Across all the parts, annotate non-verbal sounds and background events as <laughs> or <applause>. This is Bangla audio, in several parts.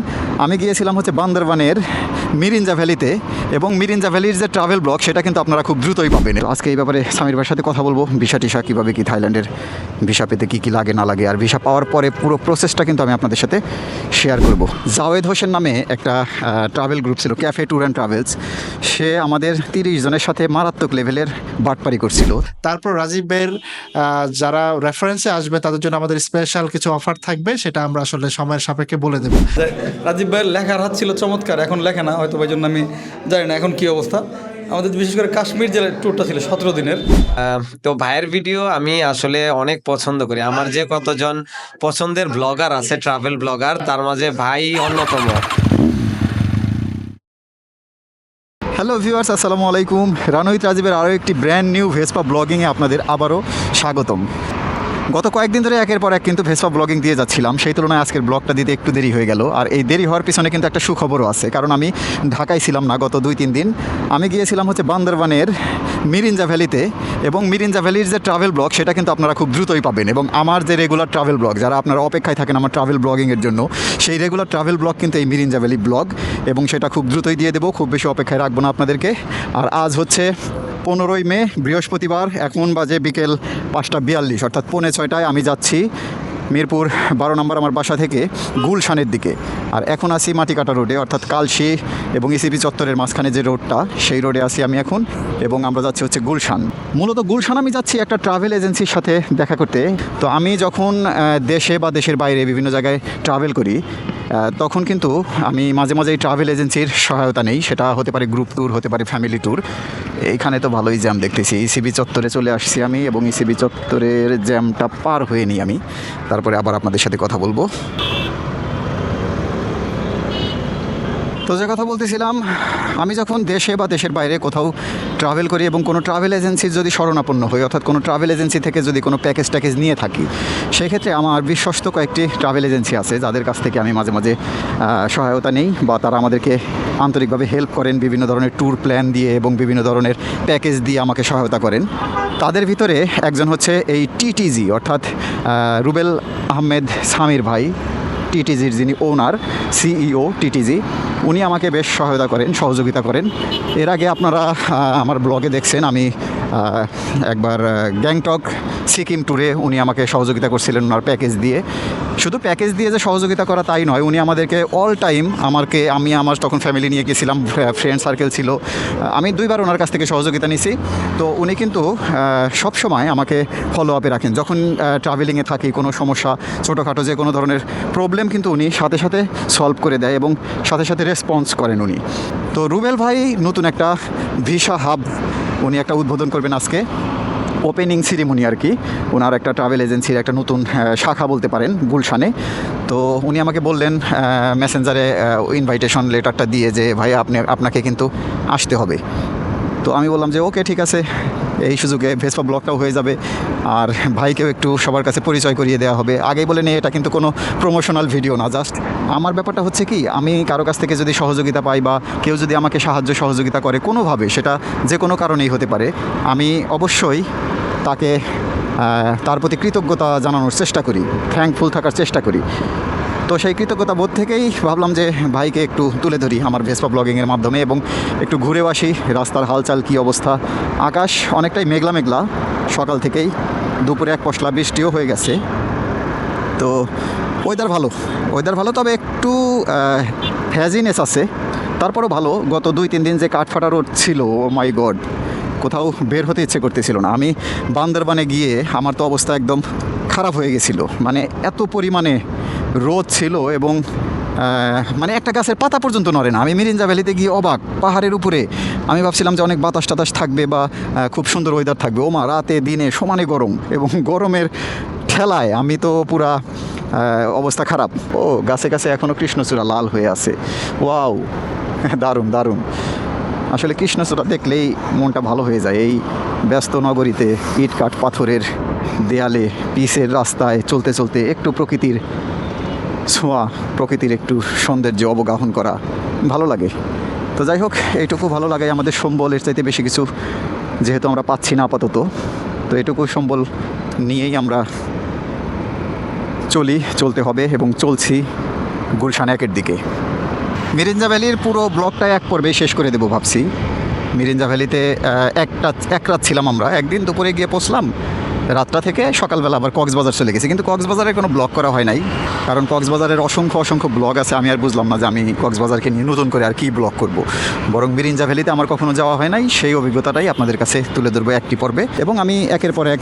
Thank you. আমি গিয়েছিলাম হচ্ছে বান্দরবানের মিরিঞ্জা ভ্যালিতে এবং মিরিঞ্জা ভ্যালির যে ট্রাভেল ব্লগ সেটা কিন্তু আপনারা খুব দ্রুতই পাবেন। আজকে এই ব্যাপারে সামির ভাইয়ের সাথে কথা বলব ভিসা টিসা কীভাবে কি থাইল্যান্ডের ভিসা পেতে কী কী লাগে না লাগে আর ভিসা পাওয়ার পরে পুরো প্রসেসটা কিন্তু আমি আপনাদের সাথে শেয়ার করব। জাওয়েদ হোসেন নামে একটা ট্রাভেল গ্রুপ ছিল ক্যাফে ট্যুর অ্যান্ড ট্রাভেলস সে আমাদের তিরিশ জনের সাথে মারাত্মক লেভেলের বাটপারি করছিল। তারপর রাজীবের আহ, যারা রেফারেন্সে আসবে তাদের জন্য আমাদের স্পেশাল কিছু অফার থাকবে সেটা আমরা আসলে সময়ের সাপেক্ষে বলে দেবো। যে রাজীব ভাইয়ের লেখার হাত ছিল চমৎকার এখন লেখে না হয়তো ওই জন্য আমি জানি না এখন কি অবস্থা। আমাদের বিশেষ করে কাশ্মীর জেলার ট্যুরটা ছিল সতেরো দিনের। তো ভাইয়ের ভিডিও আমি আসলে অনেক পছন্দ করি। আমার যে কতজন পছন্দের ব্লগার আছে ট্রাভেল ব্লগার তার মাঝে ভাই অন্যতম। হ্যালো ভিউয়ার্স আসসালামু আলাইকুম। রানহিত রাজীবের আরও একটি ব্র্যান্ড নিউ ভেসপা ব্লগিংয়ে আপনাদের আবারও স্বাগতম। গত কয়েকদিন ধরে একের পর এক কিন্তু ভেসপা ব্লগিং দিয়ে যাচ্ছিলাম। সেই তুলনায় আজকের ব্লগটা দিতে একটু দেরি হয়ে গেল। আর এই দেরি হওয়ার পিছনে কিন্তু একটা সুখবরও আছে। কারণ আমি ঢাকায় ছিলাম না গত দুই, তিন দিন। আমি গিয়েছিলাম হচ্ছে বান্দরবানের মিরিঞ্জা ভ্যালিতে এবং মিরিঞ্জা ভ্যালির যে ট্রাভেল ব্লগ সেটা কিন্তু আপনারা খুব দ্রুতই পাবেন। এবং আমার যে রেগুলার ট্রাভেল ব্লগ যারা আপনারা অপেক্ষায় থাকেন আমার ট্রাভেল ব্লগিংয়ের জন্য, সেই রেগুলার ট্রাভেল ব্লগ কিন্তু এই মিরিঞ্জা ভ্যালি ব্লগ এবং সেটা খুব দ্রুতই দিয়ে দেবো। খুব বেশি অপেক্ষায় রাখব না আপনাদেরকে। আর আজ হচ্ছে পনেরোই মে, বৃহস্পতিবার, এখন বাজে বিকেল পাঁচটা বিয়াল্লিশ, অর্থাৎ পৌনে ছয়টায় আমি যাচ্ছি মিরপুর বারো নম্বর আমার বাসা থেকে গুলশানের দিকে। আর এখন আছি মাটিকাটা রোডে, অর্থাৎ কালশি এবং ইসিপি চত্বরের মাঝখানে যে রোডটা, সেই রোডে আছি আমি এখন এবং আমরা যাচ্ছি হচ্ছে গুলশান। মূলত গুলশান আমি যাচ্ছি একটা ট্রাভেল এজেন্সির সাথে দেখা করতে। তো আমি যখন দেশে বা দেশের বাইরে বিভিন্ন জায়গায় ট্রাভেল করি তখন কিন্তু আমি মাঝে মাঝে এই ট্রাভেল এজেন্সির সহায়তা নেই। সেটা হতে পারে গ্রুপ ট্যুর হতে পারে ফ্যামিলি ট্যুর এইখানে তো ভালোই জ্যাম দেখতেছি। ইসিবি চত্বরে চলে আসছি আমি এবং ইসিবি চত্বরের জ্যামটা পার হয়ে নিই আমি। তারপরে আবার আপনাদের সাথে কথা বলব। তো যে কথা বলতেছিলাম, আমি যখন দেশে বা দেশের বাইরে কোথাও ট্রাভেল করি এবং কোনো ট্রাভেল এজেন্সির যদি শরণাপন্ন হই, অর্থাৎ কোনো ট্রাভেল এজেন্সি থেকে যদি কোনো প্যাকেজ ট্যাকেজ নিয়ে থাকি, সেক্ষেত্রে আমার বিশ্বস্ত কয়েকটি ট্রাভেল এজেন্সি আছে যাদের কাছ থেকে আমি মাঝে মাঝে সহায়তা নেই বা তারা আমাদেরকে আন্তরিকভাবে হেল্প করেন, বিভিন্ন ধরনের ট্যুর প্ল্যান দিয়ে এবং বিভিন্ন ধরনের প্যাকেজ দিয়ে আমাকে সহায়তা করেন। তাদের ভিতরে একজন হচ্ছে এই টিটিজি অর্থাৎ রুবেল আহমেদ সামির ভাই। টিটিজির যিনি ওনার, সিইও টিটিজি, উনি আমাকে বেশ সহায়তা করেন, সহযোগিতা করেন। এর আগে আপনারা আমার ব্লগে দেখছেন, আমি একবার গ্যাংটক সিকিম ট্যুরে উনি আমাকে সহযোগিতা করছিলেন ওনার প্যাকেজ দিয়ে। শুধু প্যাকেজ দিয়ে যে সহযোগিতা করা তাই নয়, উনি আমাদেরকে অল টাইম আমাকে আমি আমার তখন ফ্যামিলি নিয়ে গেছিলাম ফ্রেন্ড সার্কেল ছিল। আমি দুইবার ওনার কাছ থেকে সহযোগিতা নিছি। তো উনি কিন্তু সব সময় আমাকে ফলো আপে রাখেন। যখন ট্রাভেলিংয়ে থাকি, কোনো সমস্যা, ছোটোখাটো যে কোনো ধরনের প্রবলেম কিন্তু উনি সাথে সাথে সলভ করে দেয় এবং সাথে সাথে রেসপন্স করেন উনি। তো রুবেল ভাই নতুন একটা ভিসা হাব উনি একটা উদ্বোধন করবেন আজকে। ওপেনিং সিরিমনি আর কি। ওনার একটা ট্রাভেল এজেন্সির একটা নতুন শাখা বলতে পারেন, গুলশানে। তো উনি আমাকে বললেন মেসেঞ্জারে ইনভাইটেশন লেটারটা দিয়ে যে, ভাই, আপনি, আপনাকে কিন্তু আসতে হবে। তো আমি বললাম যে, ওকে, ঠিক আছে। এই সুযোগে ভেসপা ব্লগটাও হয়ে যাবে। আর ভাইকেও একটু সবার কাছে পরিচয় করিয়ে দেওয়া হবে। আগেই বলে নিয়ে এটা কিন্তু কোনো প্রমোশনাল ভিডিও না জাস্ট আমার ব্যাপারটা হচ্ছে কি, আমি কারও কাছ থেকে যদি সহযোগিতা পাই বা কেউ যদি আমাকে সাহায্য সহযোগিতা করে, কোনোভাবে, সেটা যে কোনো কারণেই হতে পারে। আমি অবশ্যই তাকে তার প্রতি কৃতজ্ঞতা জানানোর চেষ্টা করি থ্যাঙ্কফুল থাকার চেষ্টা করি। তো সেই কৃতজ্ঞতা বোধ থেকেই ভাবলাম যে ভাইকে একটু তুলে ধরি আমার ভেসপা ব্লগিংয়ের মাধ্যমে এবং একটু ঘুরেও আসি, রাস্তার হালচাল, কী অবস্থা? আকাশ অনেকটাই মেঘলা মেঘলা, সকাল থেকেই দুপুরে এক পশলা বৃষ্টিও হয়ে গেছে। তো ওয়েদার ভালো ওয়েদার ভালো তবে একটু হ্যাজিনেস আছে, তারপরও ভালো। গত দুই, তিন দিন যে কাঠফাটা রোড ছিল, ও মাই গড কোথাও বের হতে ইচ্ছে করতেছিল না। আমি বান্দরবানে গিয়ে আমার তো অবস্থা একদম খারাপ হয়ে গেছিল। মানে এত পরিমাণে রোদ ছিল এবং মানে একটা গাছের পাতা পর্যন্ত নড়ে না। আমি মিরিঞ্জা ভ্যালিতে গিয়ে অবাক, পাহাড়ের উপরে। আমি ভাবছিলাম যে অনেক বাতাস টাতাস থাকবে বা খুব সুন্দর ওয়েদার থাকবে। ওমা, রাতে, দিনে সমানে গরম এবং গরমের ঠেলায় আমি তো পুরা অবস্থা খারাপ। ও, গাছে গাছে এখনও কৃষ্ণচূড়া লাল হয়ে আছে। ওয়াও, <laughs> দারুণ দারুণ। আসলে কৃষ্ণচূড়া দেখলেই মনটা ভালো হয়ে যায়। এই ব্যস্ত নগরীতে ইট কাঠ পাথরের দেয়ালে, পিসের রাস্তায় চলতে চলতে একটু প্রকৃতির ছোঁয়া প্রকৃতির একটু সৌন্দর্য অবগাহন করা ভালো লাগে। তো যাই হোক, এইটুকু ভালো লাগে আমাদের সম্বল এর চাইতে বেশি কিছু, যেহেতু আমরা পাচ্ছি না আপাতত। তো এটুকু সম্বল নিয়েই আমরা চলি, চলতে হবে এবং চলছি গুলশান একের দিকে। মিরিঞ্জা ভ্যালির পুরো ব্লকটা এক পর্বে শেষ করে দেবো ভাবছি। মিরিঞ্জা ভ্যালিতে একটা, এক রাত ছিলাম আমরা। একদিন দুপুরে গিয়ে পৌঁছলাম রাতটা থেকে সকালবেলা আবার কক্সবাজার চলে গেছি। কিন্তু কক্সবাজারে কোনো ব্লগ করা হয় নাই। কারণ কক্সবাজারের অসংখ্য অসংখ্য ব্লগ আছে, আমি আর বুঝলাম না যে আমি কক্সবাজারকে নিয়ে নতুন করে আর কি ব্লগ করব। বরং মিরিঞ্জা ভ্যালিতে আমার কখনো যাওয়া হয় নাই, সেই অভিজ্ঞতাটাই আপনাদের কাছে তুলে ধরবো একটি পর্বে। এবং আমি একের পর এক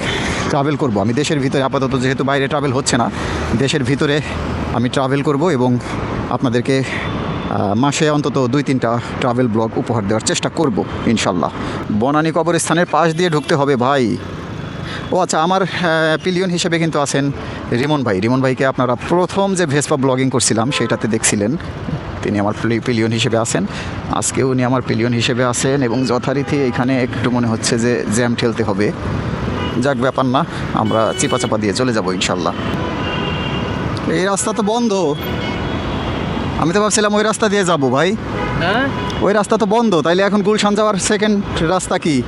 ট্রাভেল করব। আমি দেশের ভিতরে আপাতত যেহেতু বাইরে ট্রাভেল হচ্ছে না, দেশের ভিতরে আমি ট্রাভেল করব এবং আপনাদেরকে মাসে অন্তত দুই তিনটা ট্রাভেল ব্লগ উপহার দেওয়ার চেষ্টা করব, ইনশাল্লাহ। বনানী কবরস্থানের পাশ দিয়ে ঢুকতে হবে ভাই। ও আচ্ছা আমার পিলিয়ন হিসেবে কিন্তু আছেন রিমন ভাই। রিমন ভাইকে আপনারা প্রথম যে ভেসপা ব্লগিং করছিলাম সেটাতে দেখছিলেন। তিনি আমার পিলিয়ন হিসেবে আছেন। আজকে উনি আমার পিলিয়ন হিসেবে আছেন এবং যথারীতি এখানে একটু মনে হচ্ছে যে জ্যাম ঠেলতে হবে। যাক ব্যাপার না আমরা চিপা চাপা দিয়ে চলে যাব ইনশাল্লাহ। এই রাস্তা তো বন্ধ। আমি তো ভাবছিলাম ওই রাস্তা দিয়ে যাব ভাই। হ্যাঁ? ওই রাস্তা তো বন্ধ তাইলে এখন গুলশান যাওয়ার সেকেন্ড রাস্তা কি?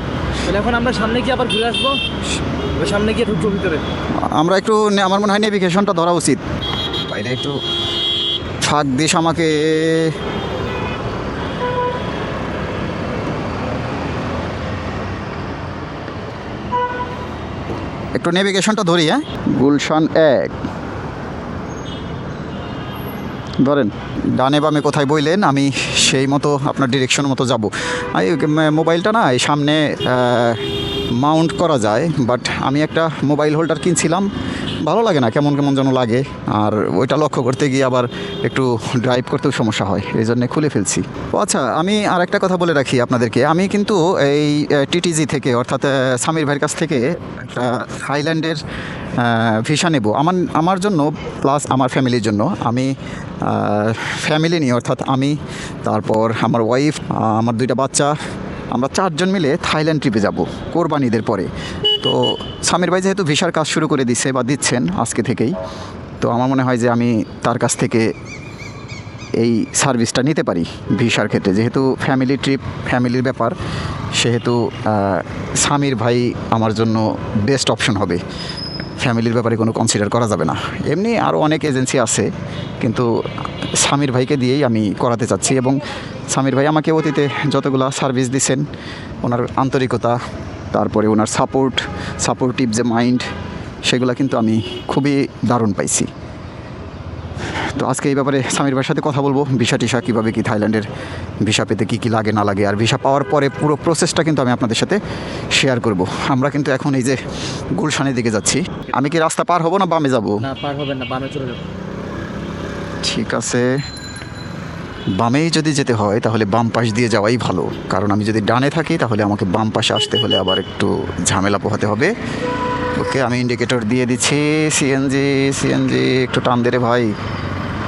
তাহলে এখন আমরা সামনে গিয়ে আবার ঘুরে আসব? সামনে গিয়ে ঢুকবো ভিতরে? আমরা একটু আমার মনে হয় নেভিগেশনটা ধরা উচিত। বাইরে একটু ফাঁক দিস আমাকে। একটু নেভিগেশনটা ধরি হ্যাঁ? গুলশান এক। ধরেন, ডানে বামে কোথায় বইলেন, আমি সেই মতো আপনার ডিরেকশন মতো যাব। মোবাইলটা না, এই সামনে মাউন্ট করা যায় বাট আমি একটা মোবাইল হোল্ডার কিনছিলাম ভালো লাগে না, কেমন কেমন যেন লাগে। আর ওইটা লক্ষ্য করতে গিয়ে আবার একটু ড্রাইভ করতেও সমস্যা হয়, এই জন্যে খুলে ফেলছি। ও আচ্ছা আমি আর একটা কথা বলে রাখি আপনাদেরকে। আমি কিন্তু এই টিটিজি থেকে, অর্থাৎ সামির ভাইয়ের কাছ থেকে একটা থাইল্যান্ডের ভিসা নেব। আমার আমার জন্য প্লাস আমার ফ্যামিলির জন্য, আমি ফ্যামিলি নিয়ে, অর্থাৎ আমি, তারপর আমার ওয়াইফ আমার দুইটা বাচ্চা, আমরা চারজন মিলে থাইল্যান্ড ট্রিপে যাব, কোরবানিদের পরে। তো সামির ভাই যেহেতু ভিসার কাজ শুরু করে দিচ্ছে বা দিচ্ছেন আজকে থেকেই, তো আমার মনে হয় যে আমি তার কাছ থেকে এই সার্ভিসটা নিতে পারি ভিসার ক্ষেত্রে। যেহেতু ফ্যামিলি ট্রিপ ফ্যামিলির ব্যাপার, সেহেতু সামির ভাই আমার জন্য বেস্ট অপশন হবে। ফ্যামিলির ব্যাপারে কোনো কনসিডার করা যাবে না। এমনি আরও অনেক এজেন্সি আছে, কিন্তু সামির ভাইকে দিয়েই আমি করাতে চাচ্ছি এবং সামির ভাই আমাকে অতীতে যতগুলা সার্ভিস দিছেন, ওনার আন্তরিকতা তারপরে ওনার সাপোর্ট সাপোর্টিভ যে মাইন্ড সেগুলো কিন্তু আমি খুবই দারুণ পাইছি। তো আজকে এই ব্যাপারে স্বামীর ভাইয়ের সাথে কথা বলব ভিসা টিসা কীভাবে কি থাইল্যান্ডের ভিসা পেতে কী কী লাগে না লাগে আর ভিসা পাওয়ার পরে পুরো প্রসেসটা কিন্তু আমি আপনাদের সাথে শেয়ার করব। আমরা কিন্তু এখন এই যে গুলশানের দিকে যাচ্ছি। আমি কি রাস্তা পার হব না বামে যাব? না পার হবেন না বামে চলে যাব। ঠিক আছে। বামেই যদি যেতে হয়, তাহলে বাম পাশ দিয়ে যাওয়াই ভালো। কারণ আমি যদি ডানে থাকি, তাহলে আমাকে বাম পাশে আসতে হলে আবার একটু ঝামেলা পোহাতে হবে। ওকে, আমি ইন্ডিকেটর দিয়ে দিচ্ছি। সিএনজি সিএনজি একটু টান দে রে ভাই।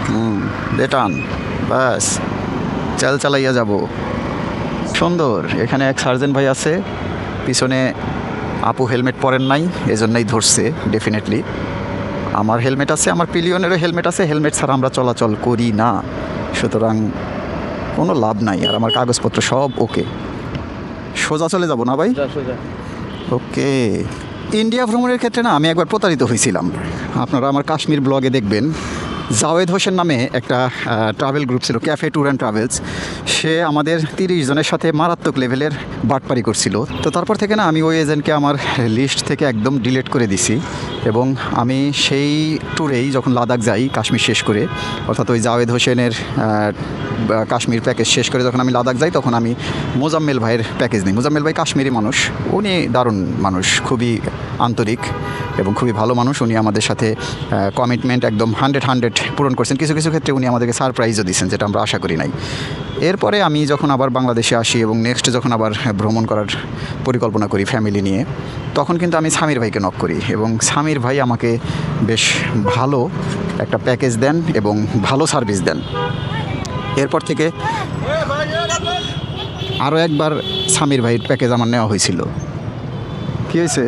হুম, দে টান। ব্যাস, চাল চালাইয়া যাব। সুন্দর, এখানে এক সার্জেন্ট ভাই আছে। পিছনে আপু হেলমেট পরেন নাই, এজন্যই ধরছে ডেফিনেটলি আমার হেলমেট আছে, আমার পিলিয়নেরও হেলমেট আছে, হেলমেট ছাড়া আমরা চলাচল করি না। সুতরাং কোনো লাভ নাই আর আমার কাগজপত্র সব ওকে। সোজা চলে যাব না ভাই? ওকে। ইন্ডিয়া ভ্রমণের ক্ষেত্রে না আমি একবার প্রতারিত হয়েছিলাম। আপনারা আমার কাশ্মীর ব্লগে দেখবেন। জাওয়েদ হোসেন নামে একটা ট্রাভেল গ্রুপ ছিল ক্যাফে ট্যুর অ্যান্ড ট্রাভেলস সে আমাদের তিরিশ জনের সাথে মারাত্মক লেভেলের বাটপারি করছিল। তো তারপর থেকে না, আমি ওই এজেন্টকে আমার লিস্ট থেকে একদম ডিলিট করে দিছি এবং আমি সেই ট্যুরেই যখন লাদাখ যাই, কাশ্মীর শেষ করে, অর্থাৎ ওই জাওয়েদ হোসেনের কাশ্মীর প্যাকেজ শেষ করে যখন আমি লাদাখ যাই, তখন আমি মোজাম্মেল ভাইয়ের প্যাকেজ নিই। মোজাম্মেল ভাই কাশ্মীরি মানুষ, উনি দারুণ মানুষ, খুবই আন্তরিক এবং খুবই ভালো মানুষ। উনি আমাদের সাথে কমিটমেন্ট একদম হান্ড্রেড হান্ড্রেড পূরণ করছেন। কিছু কিছু ক্ষেত্রে উনি আমাদেরকে সারপ্রাইজও দিচ্ছেন যেটা আমরা আশা করি নাই। এরপরে আমি যখন আবার বাংলাদেশে আসি এবং নেক্সট যখন আবার ভ্রমণ করার পরিকল্পনা করি ফ্যামিলি নিয়ে, তখন কিন্তু আমি সামির ভাইকে নক করি এবং সামির ভাই আমাকে বেশ ভালো একটা প্যাকেজ দেন এবং ভালো সার্ভিস দেন। এরপর থেকে আরও একবার সামির ভাইয়ের প্যাকেজ আমার নেওয়া হয়েছিল। কী হয়েছে?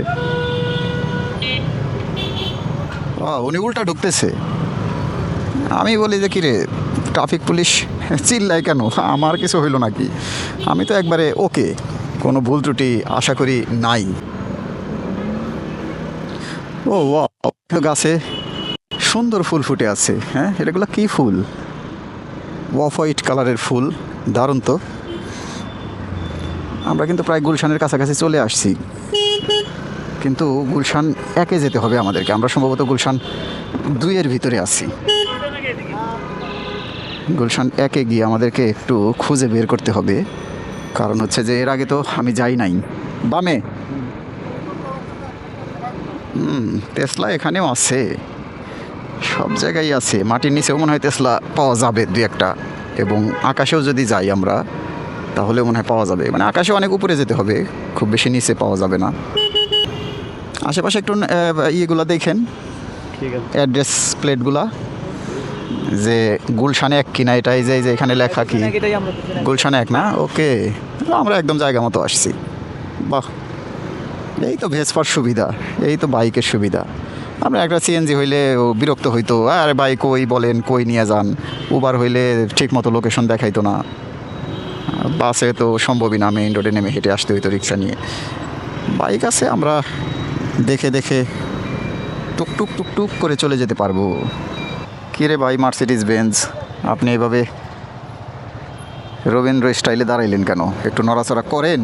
উনি উল্টা ঢুকতেছে। আমি বলি যে, কিরে ট্রাফিক পুলিশ চিল্লায় কেন? আমার কিছু হইল নাকি? আমি তো একবারে ওকে, কোনো ভুল ত্রুটি আশা করি নাই। ও গাছে সুন্দর ফুল ফুটে আছে হ্যাঁ? এটাগুলো কী ফুল? অফ হোয়াইট কালারের ফুল, দারুণ তো। আমরা কিন্তু প্রায় গুলশানের কাছাকাছি চলে আসছি। কিন্তু গুলশান একে যেতে হবে আমাদেরকে। আমরা সম্ভবত গুলশান দুইয়ের ভিতরে আছি। গুলশান একে গিয়ে আমাদেরকে একটু খুঁজে বের করতে হবে। কারণ হচ্ছে যে এর আগে তো আমি যাই নাই। বামে। হুম তেসলা এখানেও আছে। সব জায়গায় আছে। মাটির নিচেও মনে হয় তেসলা পাওয়া যাবে দু একটা। এবং আকাশেও যদি যাই আমরা তাহলে মনে হয় পাওয়া যাবে। মানে আকাশে অনেক উপরে যেতে হবে। খুব বেশি নিচে পাওয়া যাবে না। আশেপাশে একটু ইয়েগুলো দেখেন। অ্যাড্রেস প্লেটগুলা। যে গুলশানে এক কিনা এটাই যে এখানে লেখা কি? গুলশান এক না? ওকে। আমরা একদম জায়গা মতো আসছি। বাহ। এই তো ভেসপার সুবিধা এই তো বাইকের সুবিধা। আমরা একটা সিএনজি হইলে ও বিরক্ত হইতো আরে বাইক কই বলেন কই নিয়ে যান? উবার হইলে ঠিক মতো লোকেশন দেখাইতো না। বাসে তো সম্ভবই না মেইন রোডে নেমে হেঁটে আসতে হইতো রিক্সা নিয়ে। বাইক আছে আমরা দেখে দেখে টুকটুক টুকটুক করে চলে যেতে পারব। কিরে ভাই মার্সিডিজ বেঞ্জ আপনি এভাবে রবীন্দ্র স্টাইলে দাঁড়াইলেন কেন? একটু নড়াচড়া করেন।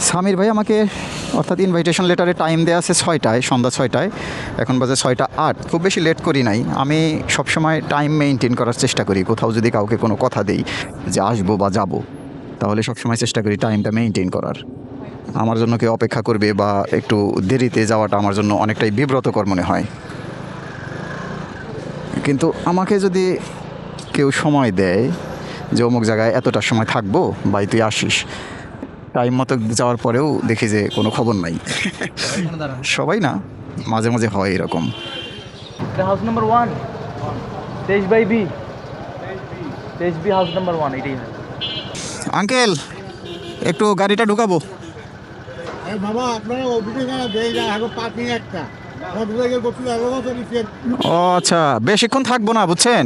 সামির ভাই, আমাকে অর্থাৎ ইনভাইটেশন লেটারে টাইম দেওয়া আছে ছয়টায়, সন্ধ্যা ছয়টায়। এখন বাজে ছয়টা আট। খুব বেশি লেট করি নাই। আমি সবসময় টাইম মেনটেন করার চেষ্টা করি। কোথাও যদি কাউকে কোনো কথা দেই যে আসব বা যাব, তাহলে সবসময় চেষ্টা করি টাইমটা মেনটেন করার। আমার জন্য কেউ অপেক্ষা করবে বা একটু দেরিতে যাওয়াটা আমার জন্য অনেকটাই বিব্রতকর মনে হয়। কিন্তু আমাকে যদি কেউ সময় দেয় যে অমুক জায়গায় এতটা সময় থাকব বাই তুই আসিস। টাইম মতো যাওয়ার পরেও দেখি যে কোনো খবর নাই। সবাই না মাঝে মাঝে হয় এরকম। হাউস নাম্বার ওয়ান তেইশ বাই বি। তেইশ বি হাউস নাম্বার ওয়ান এটাই আঙ্কেল একটু গাড়িটা ঢুকাবো? বাবা আপনারা অফিসে দেয় আগে একটা। নিচে ও আচ্ছা বেশিক্ষণ থাকব না বুঝছেন?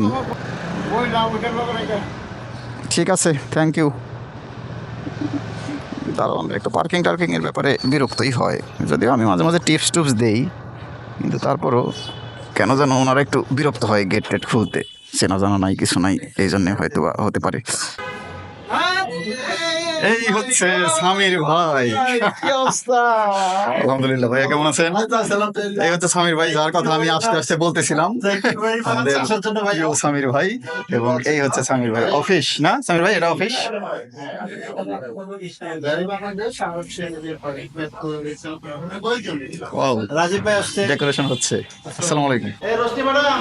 ঠিক আছে থ্যাংক ইউ দাঁড়ান একটু পার্কিং টার্কিংয়ের ব্যাপারে বিরক্তই হয়। যদিও আমি মাঝে মাঝে টিপস টুপস দেই কিন্তু তারপরও কেন যেন ওনারা একটু বিরক্ত হয় গেট টেট খুলতে। চেনা জানা নাই কিছু নাই এই জন্যে হয়তো বা হতে পারে। এই হচ্ছে সামির ভাই। আলহামদুলিল্লাহ ভাইয়া কেমন আছেন? এই হচ্ছে সামির ভাই যার কথা আমি আস্তে আস্তে বলতেছিলাম। আমাদের সামির ভাই? এবং এই হচ্ছে সামির ভাই। অফিস না? সামির ভাই এটা অফিস? রাজীব ভাই আসছে। ডেকোরেশন হচ্ছে। আসসালামু আলাইকুম। এই রোশনি ম্যাডাম।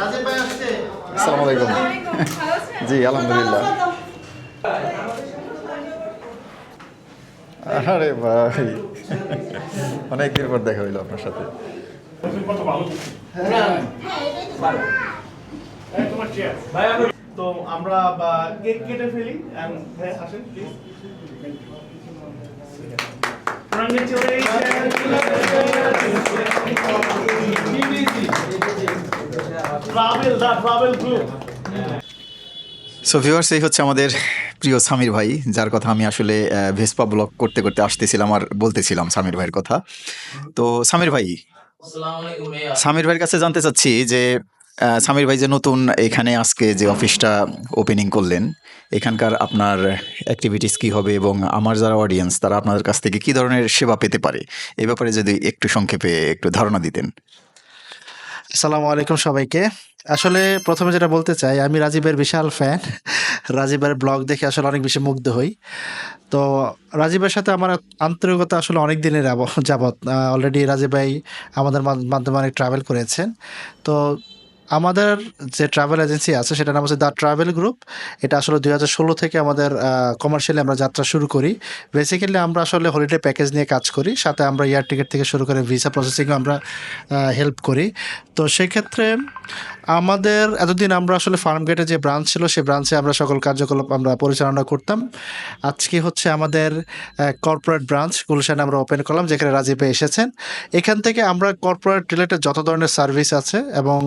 রাজীব ভাই আসছে। আসসালামু আলাইকুম। জি আলহামদুলিল্লাহ। আরে ভাই। অনেকদিন পর দেখা হইল আপনার সাথে। তো আমরা কেক কেটে ফেলি। আসেন please travel the travel group so viewers এই হচ্ছে আমাদের প্রিয় সামির ভাই যার কথা আমি আসলে ভেসপা ব্লগ করতে করতে আসতেছিলাম আর বলতেছিলাম সামির ভাইয়ের কথা। তো সামির ভাই সামির ভাইয়ের কাছে জানতে চাচ্ছি যে সামির ভাই যে নতুন এখানে আজকে যে অফিসটা ওপেনিং করলেন এখানকার আপনার অ্যাক্টিভিটিস কি হবে এবং আমার যারা অডিয়েন্স তারা আপনাদের কাছ থেকে কি ধরনের সেবা পেতে পারে? এই ব্যাপারে যদি একটু সংক্ষেপে একটু ধারণা দিতেন। আসসালামু আলাইকুম সবাইকে। আসলে প্রথমে যেটা বলতে চাই, আমি রাজীবের বিশাল ফ্যান রাজীবের ব্লগ দেখে আসলে অনেক বেশি মুগ্ধ হই। তো রাজীবের সাথে আমার আন্তরিকতা আসলে অনেক দিনের যাবৎ অলরেডি রাজীব ভাই আমাদের মাধ্যমে অনেক ট্রাভেল করেছেন। তো আমাদের যে ট্রাভেল এজেন্সি আছে, সেটার নাম হচ্ছে দ্য ট্রাভেল গ্রুপ এটা আসলে দুই হাজার ষোলো থেকে আমাদের কমার্শিয়ালি আমরা যাত্রা শুরু করি। বেসিক্যালি আমরা আসলে হলিডে প্যাকেজ নিয়ে কাজ করি, সাথে আমরা এয়ার টিকিট থেকে শুরু করে ভিসা প্রসেসিংও আমরা হেল্প করি। তো সেক্ষেত্রে আমাদের, এতদিন আমরা আসলে ফার্ম গেটে যে ব্রাঞ্চ ছিল সেই ব্রাঞ্চে আমরা সকল কার্যকলাপ আমরা পরিচালনা করতাম। আজকে হচ্ছে আমাদের কর্পোরেট ব্রাঞ্চ গুলশানে আমরা ওপেন করলাম, যেখানে রাজীবে এসেছেন। এখান থেকে আমরা কর্পোরেট রিলেটেড যত ধরনের সার্ভিস আছে এবং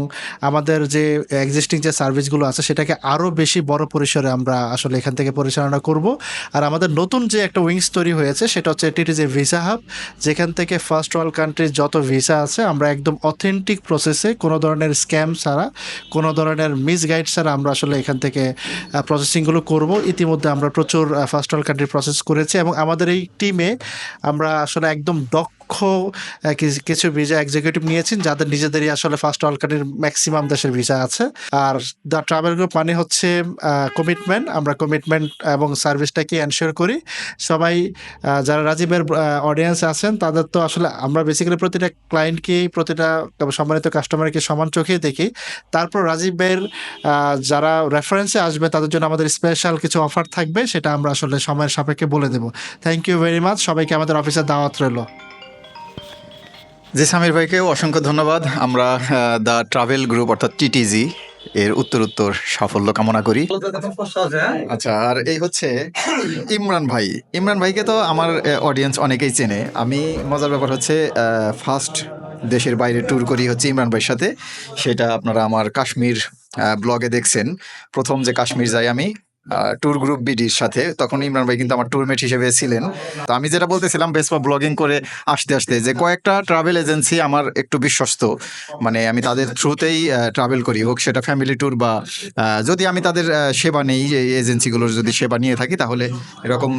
আমাদের যে এক্সিস্টিং যে সার্ভিসগুলো আছে, সেটাকে আরও বেশি বড় পরিসরে আমরা আসলে এখান থেকে পরিচালনা করব। আর আমাদের নতুন যে একটা উইংস তৈরি হয়েছে, সেটা হচ্ছে এটি যে ভিসা হাব যেখান থেকে ফার্স্ট ওয়ার্ল্ড কান্ট্রির যত ভিসা আছে, আমরা একদম অথেন্টিক প্রসেসে কোনো ধরনের স্ক্যাম ছাড়া, কোনো ধরনের মিসগাইড ছাড়া আমরা আসলে এখান থেকে প্রসেসিংগুলো করব। ইতিমধ্যে আমরা প্রচুর ফার্স্ট ওয়ার্ল্ড কান্ট্রি প্রসেস করেছি এবং আমাদের এই টিমে আমরা আসলে একদম দক্ষ কিছু- কিছু ভিসা এক্সিকিউটিভ নিয়েছেন যাদের নিজেদেরই আসলে ফার্স্ট ওয়ার্ল্ড কান্ট্রির ম্যাক্সিমাম দেশের ভিসা আছে। আর দ্য ট্রাভেল গ্রুপ মানে হচ্ছে কমিটমেন্ট আমরা কমিটমেন্ট এবং সার্ভিসটাকে এনশিওর করি। সবাই যারা রাজীবের অডিয়েন্স আছেন, তাদের তো আসলে আমরা বেসিক্যালি প্রতিটা ক্লায়েন্টকেই প্রতিটা সম্মানিত কাস্টমারকে সমান চোখেই দেখি। তারপর রাজীবের যারা রেফারেন্সে আসবে, তাদের জন্য আমাদের স্পেশাল কিছু অফার থাকবে, সেটা আমরা আসলে সময়ের সাপেক্ষে বলে দেবো। থ্যাংক ইউ ভেরি মাচ সবাইকে আমাদের অফিসে দাওয়াত রইল। জি, সামির ভাইকেও অসংখ্য ধন্যবাদ। আমরা দ্য ট্রাভেল গ্রুপ অর্থাৎ টিটিজি এর উত্তর উত্তর সাফল্য কামনা করি। আচ্ছা আর এই হচ্ছে ইমরান ভাই। ইমরান ভাইকে তো আমার অডিয়েন্স অনেকেই চেনে। আমি, মজার ব্যাপার হচ্ছে ফার্স্ট দেশের বাইরে ট্যুর করি হচ্ছে ইমরান ভাইয়ের সাথে। সেটা আপনারা আমার কাশ্মীর ব্লগে দেখছেন। প্রথম যে কাশ্মীর যাই আমি ট্যুর গ্রুপ বিডির সাথে। তখন ইমরান ভাই কিন্তু আমার ট্যুরমেট হিসেবে ছিলেন। তো আমি যেটা বলতেছিলাম বেসপা ব্লগিং করে আসতে আসতে, যে কয়েকটা ট্রাভেল এজেন্সি আমার একটু বিশ্বস্ত। মানে আমি তাদের থ্রুতেই ট্রাভেল করি, হোক সেটা ফ্যামিলি ট্যুর বা যদি আমি তাদের সেবা নেই এই এজেন্সিগুলোর যদি সেবা নিয়ে থাকি, তাহলে এরকম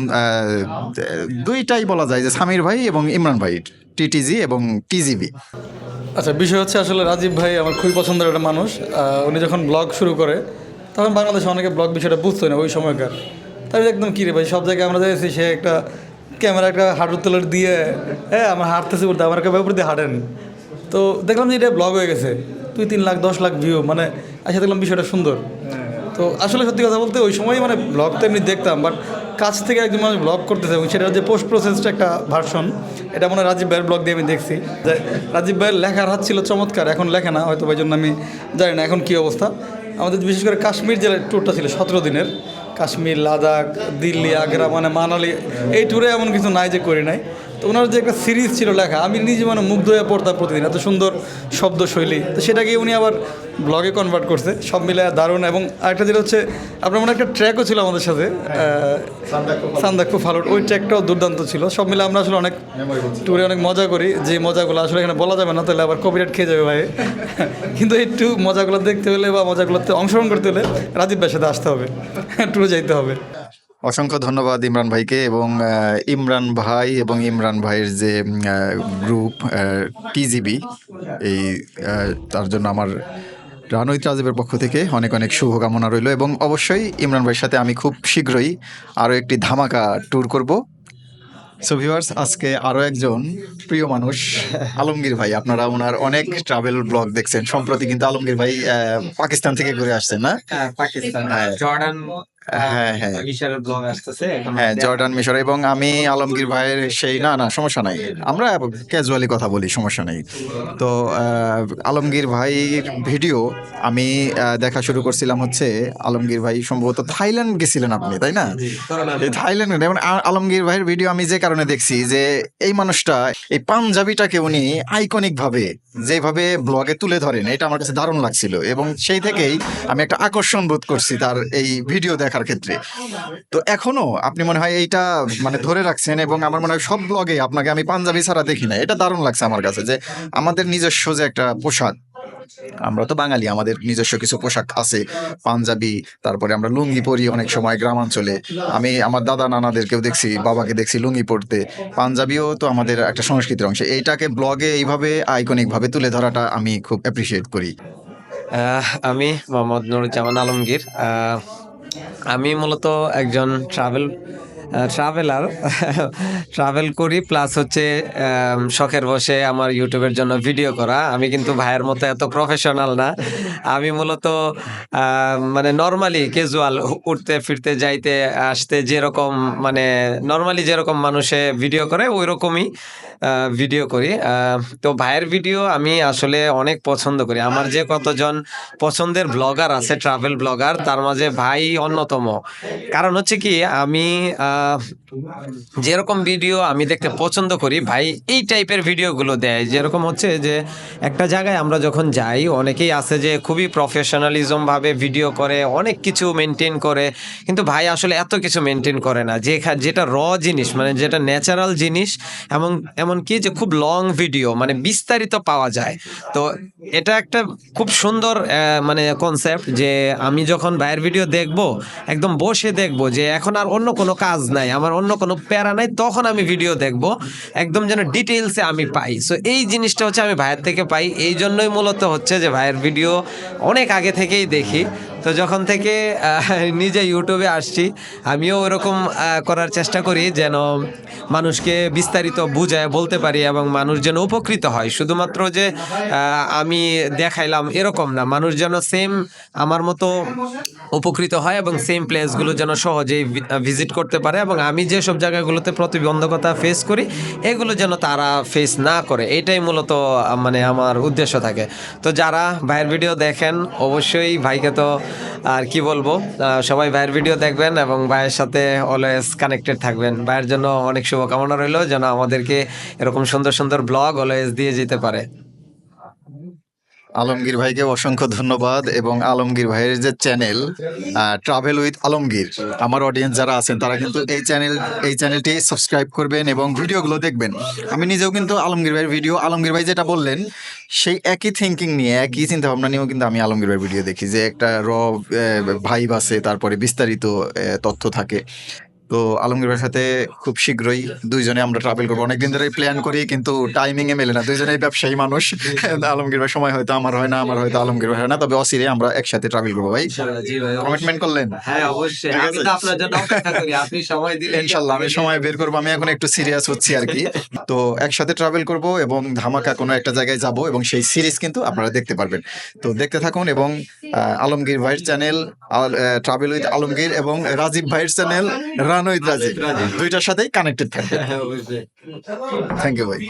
দুইটাই বলা যায়, যে সামির ভাই এবং ইমরান ভাই, টিটিজি এবং টিজিবি। আচ্ছা বিষয় হচ্ছে আসলে রাজীব ভাই আমার খুবই পছন্দের একটা মানুষ। উনি যখন ব্লগ শুরু করে তখন বাংলাদেশে অনেকে ব্লগ বিষয়টা বুঝতো না ওই সময়কার। তাই একদম কিরে ভাই, সব জায়গায় আমরা দেখেছি সে একটা ক্যামেরা একটা হাঁটুর তোলার দিয়ে হ্যাঁ আমার হাঁটতেছে বলতে, আমার ব্যাপার দিয়ে হাঁটেন। তো দেখলাম যে এটা ব্লগ হয়ে গেছে। দুই, তিন লাখ, দশ লাখ ভিউ মানে আচ্ছা দেখলাম বিষয়টা সুন্দর। তো আসলে সত্যি কথা বলতে ওই সময় মানে ব্লগ তো এমনি দেখতাম বাট কাছ থেকে একজন মানুষ ব্লগ করতেছে এবং সেটার যে পোস্ট প্রসেসটা একটা ভার্সন এটা মনে হয় রাজীব ভাইয়ের ব্লগ দিয়ে আমি দেখছি। যে রাজীব ভাইয়ের লেখার হাত ছিল চমৎকার, এখন লেখে না, হয়তো ওই জন্য আমি জানি না এখন কী অবস্থা। আমাদের বিশেষ করে কাশ্মীর জেলার ট্যুরটা ছিল সতেরো দিনের। কাশ্মীর, লাদাখ, দিল্লি, আগ্রা মানে মানালি, এই ট্যুরে এমন কিছু নাই যে করি নাই। তো ওনার যে একটা সিরিজ ছিল লেখা আমি নিজে মানে মুগ্ধ হয়ে পড়তাম প্রতিদিন এত সুন্দর শব্দ শৈলী। তো সেটাকে উনি আবার ব্লগে কনভার্ট করছে সব মিলে দারুণ। এবং আরেকটা যেটা হচ্ছে আপনার মনে একটা ট্র্যাকও ছিল আমাদের সাথে সান্দাক্কু ফালুট। ওই ট্র্যাকটাও দুর্দান্ত ছিল। সব মিলে আমরা আসলে অনেক ট্যুরে অনেক মজা করি। যে মজাগুলো আসলে এখানে বলা যাবে না তাহলে আবার কপিরাইট খেয়ে যাবে ভাই। <laughs> কিন্তু একটু মজাগুলো দেখতে হলে বা মজাগুলোতে অংশগ্রহণ করতে হলে রাজীব ভাইয়ের সাথে আসতে হবে <laughs> ট্যুরে যাইতে হবে। অসংখ্য ধন্যবাদ ইমরান ভাইকে এবং ইমরান ভাই এবং ইমরান ভাইয়ের যে গ্রুপ টিজিবি এই তার জন্য আমার রানৈত রাজীবের পক্ষ থেকে অনেক অনেক শুভকামনা রইল এবং অবশ্যই ইমরান ভাইয়ের সাথে আমি খুব শীঘ্রই আরও একটি ধামাকা ট্যুর করব। সো ভিউয়ার্স আজকে আরও একজন প্রিয় মানুষ আলমগীর ভাই। আপনারা ওনার অনেক ট্রাভেল ব্লগ দেখছেন সম্প্রতি কিন্তু আলমগীর ভাই পাকিস্তান থেকে ঘুরে আসছেন না? পাকিস্তান। হ্যাঁ। জর্ডান হ্যাঁ, হ্যাঁ। হ্যাঁ জর্ডান মিশর এবং আমি আলমগীর ভাইয়ের সেই না না সমস্যা নাই। আমরা ক্যাজুয়ালি কথা বলি সমস্যা নেই। তো আলমগীর ভাইয়ের ভিডিও আমি দেখা শুরু করছিলাম হচ্ছে আলমগীর ভাই সম্ভবত থাইল্যান্ড গেছিলেন আপনি তাই না? থাইল্যান্ড যেমন আলমগীর ভাইয়ের ভিডিও আমি যে কারণে দেখছি যে এই মানুষটা এই পাঞ্জাবিটাকে উনি আইকনিক ভাবে যেভাবে ব্লগে তুলে ধরেন এটা আমার কাছে দারুণ লাগছিল। এবং সেই থেকেই আমি একটা আকর্ষণ বোধ করছি তার এই ভিডিও দেখার ক্ষেত্রে। তো এখনও আপনি মনে হয় এইটা মানে ধরে রাখছেন এবং আমার মনে হয় সব ব্লগে আপনাকে আমি পাঞ্জাবি ছাড়া দেখি না। এটা দারুণ লাগছে আমার কাছে যে আমাদের নিজস্ব যে একটা পোশাক, আমরা তো বাঙালি, আমাদের নিজস্ব কিছু পোশাক আছে, পাঞ্জাবি, তারপরে আমরা লুঙ্গি পরি অনেক সময় গ্রামাঞ্চলে। আমি আমার দাদা নানাদেরকেও দেখছি, বাবাকে দেখছি লুঙ্গি পরতে। পাঞ্জাবিও তো আমাদের একটা সংস্কৃতির অংশ। এইটাকে ব্লগে এইভাবে আইকনিকভাবে তুলে ধরাটা আমি খুব অ্যাপ্রিসিয়েট করি। আমি মোহাম্মদ নুরুজ্জামান আলমগীর। আমি মূলত একজন ট্রাভেল ট্রাভেলার ট্রাভেল <laughs> করি প্লাস হচ্ছে শখের বসে আমার ইউটিউবের জন্য ভিডিও করা। আমি কিন্তু ভাইয়ের মতো এত প্রফেশনাল না। আমি মূলত মানে নর্মালি ক্যাজুয়াল উঠতে, ফিরতে, যাইতে, আসতে যেরকম মানে নর্মালি যেরকম মানুষে ভিডিও করে ওই রকমই ভিডিও করি। তো ভাইয়ের ভিডিও আমি আসলে অনেক পছন্দ করি। আমার যে কতজন পছন্দের ব্লগার আছে ট্রাভেল ব্লগার তার মাঝে ভাই অন্যতম। কারণ হচ্ছে কি, আমি যেরকম ভিডিও আমি দেখতে পছন্দ করি, ভাই এই টাইপের ভিডিওগুলো দেয়। যেরকম হচ্ছে যে, একটা জায়গায় আমরা যখন যাই, অনেকেই আছে যে খুবই প্রফেশনালিজম ভাবে ভিডিও করে, অনেক কিছু মেনটেন করে, কিন্তু ভাই আসলে এত কিছু মেনটেন করে না। যে যেটা র জিনিস মানে যেটা ন্যাচারাল জিনিস এমন এমন কি যে খুব লং ভিডিও মানে বিস্তারিত পাওয়া যায়। তো এটা একটা খুব সুন্দর মানে কনসেপ্ট যে আমি যখন ভাইয়ের ভিডিও দেখব, একদম বসে দেখব যে এখন আর অন্য কোনো কাজ নাই, আমার অন্য কোনো প্যারা নাই, তখন আমি ভিডিও দেখব। একদম যেন ডিটেলসে আমি পাই। সো এই জিনিসটা হচ্ছে আমি ভাইয়ের থেকে পাই। এই জন্যই মূলত হচ্ছে যে ভাইয়ের ভিডিও অনেক আগে থেকেই দেখি। তো যখন থেকে নিজে ইউটিউবে আসছি, আমিও ওরকম করার চেষ্টা করি যেন মানুষকে বিস্তারিত বুঝায়, বলতে পারি এবং মানুষ যেন উপকৃত হয়। শুধুমাত্র যে আমি দেখাইলাম এরকম না। মানুষ যেন সেম আমার মতো উপকৃত হয় এবং সেম প্লেসগুলো যেন সহজেই ভিজিট করতে পারে এবং আমি যেসব জায়গাগুলোতে প্রতিবন্ধকতা ফেস করি, এগুলো যেন তারা ফেস না করে। এটাই মূলত মানে আমার উদ্দেশ্য থাকে। তো যারা ভাইয়ের ভিডিও দেখেন, অবশ্যই ভাইকে তো আর কি বলব? সবাই ভাইয়ের ভিডিও দেখবেন এবং ভাইয়ের সাথে অলওয়েজ কানেক্টেড থাকবেন। ভাইয়ের জন্য অনেক শুভকামনা রইল যেন আমাদেরকে এরকম সুন্দর সুন্দর ব্লগ অলওয়েজ দিয়ে যেতে পারে। আলমগীর ভাইকে অসংখ্য ধন্যবাদ এবং আলমগীর ভাইয়ের যে চ্যানেল ট্রাভেল উইথ আলমগীর, আমার অডিয়েন্স যারা আছেন, তারা কিন্তু এই চ্যানেল এই চ্যানেলটি সাবস্ক্রাইব করবেন এবং ভিডিওগুলো দেখবেন। আমি নিজেও কিন্তু আলমগীর ভাইয়ের ভিডিও আলমগীর ভাই যেটা বললেন, সেই একই থিঙ্কিং নিয়ে, একই চিন্তা ভাবনা নিয়েও কিন্তু আমি আলমগীর ভাইয়ের ভিডিও দেখি যে একটা র ভাইব আছে, তারপরে বিস্তারিত তথ্য থাকে। তো আলমগীর ভাইয়ের সাথে খুব শীঘ্রই দুইজনে আমরা ট্রাভেল করব। অনেকদিন ধরেই প্ল্যান করি কিন্তু টাইমিং এ মেলে না। দুইজনেই ব্যবসায়ী মানুষ। আলমগীর ভাই সময় হয়তো আমার হয় না আমার হয়তো আলমগীর ভাই হয় না তবে অসিরে আমরা একসাথে ট্রাভেল করব ভাই। কমিটমেন্ট করলেন? হ্যাঁ অবশ্যই। আমি তো আপনার জন্য অপেক্ষা করি আপনি সময় দিলে <laughs> ইনশাল্লাহ আমি সময় বের করব আমি এখন একটু সিরিয়াস হচ্ছি আর কি। <laughs> তো একসাথে ট্রাভেল করব এবং ধামাকা কোনো একটা জায়গায় যাব এবং সেই সিরিজ কিন্তু আপনারা দেখতে পারবেন। তো দেখতে থাকুন এবং আলমগীর ভাইয়ের চ্যানেল ট্রাভেল উইথ আলমগীর এবং রাজীব ভাইয়ের চ্যানেল রান ওই দুইটার সাথেই কানেক্টেড থাকে থ্যাংক ইউ ভাই।